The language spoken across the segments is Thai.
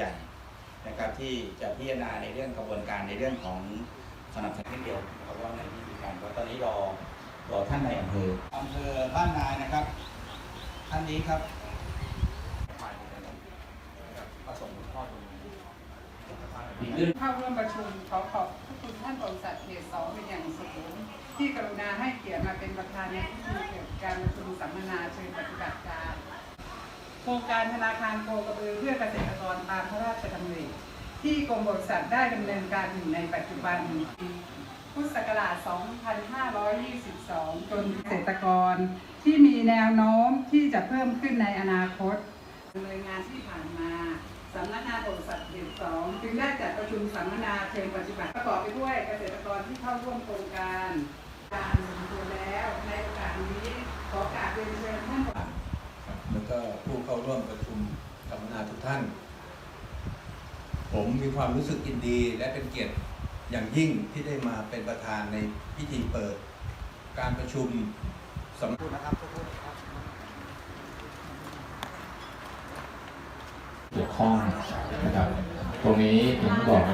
ใหญ่นะครับ ที่จะพิจารณาในเรื่องกระบวนการในเรื่องของสนับสนุนนิดเดียวนะครับว่าในวิธีการเพราะตอนนี้รอรอท่านในอำเภออำเภอบ้านนานะครับท่านนี้ครับประสงค์ข้อตรงนี้อีกเรื่องเข้าร่วมประชุมขอขอบพระคุณท่านบริษัทเขตสองเป็นอย่างสูงที่กรุณาให้เกียรติมาเป็นประธานในพิธีเกี่ยวกับการประชุมสัมมนาเชิงปฏิบัติการ โครงการธนาคารโคกระบือเพื่อเกษตรกรตามพระราชดำริที่กรมบริษัทได้ดำเนินการอยู่ในปัจจุบันพุทธศักราช 2522 จนเกษตรกรที่มีแนวโน้มที่จะเพิ่มขึ้นในอนาคตดำเนินงานที่ผ่านมาสำนักงานบริษัทเด็ดสองจึงได้จัดประชุมสัมมนาเชิงปฏิบัติประกอบไปด้วยเกษตรกรที่เข้าร่วมโครงการการสมควรแล้วในโอกาสนี้ขอกราบเรียนเชิญท่าน แล้ว ก็ผู้เข้าร่วมประชุมสัมมนาทุกท่าน ผมมีความรู้สึกยินดี และเป็นเกียรติอย่างยิ่งที่ได้มาเป็นประธานในพิธีเปิด การประชุมสำนักเกี่ยวข้องนะครับตรงนี้ผมบอก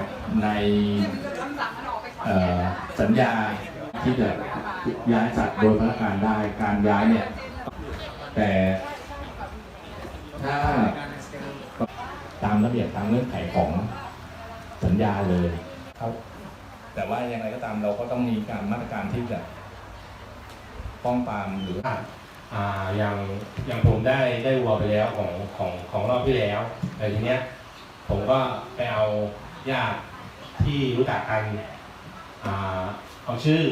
ในสัญญาที่จะย้ายสัตว์โดยพนักงานได้การย้ายเนี่ยแต่ ถ้าตามระเบียบตามเงื่อนไขของสัญญาเลยครับ แต่ว่าอย่างไรก็ตามเราก็ต้องมีการมาตรการที่จะป้องปรามหรืออ่าอย่างอย่างผมได้ได้วัวไปแล้วของของของรอบที่แล้วแต่ทีเนี้ยผมก็ไปเอาญาติที่รู้จักกันอ่าเอาชื่อ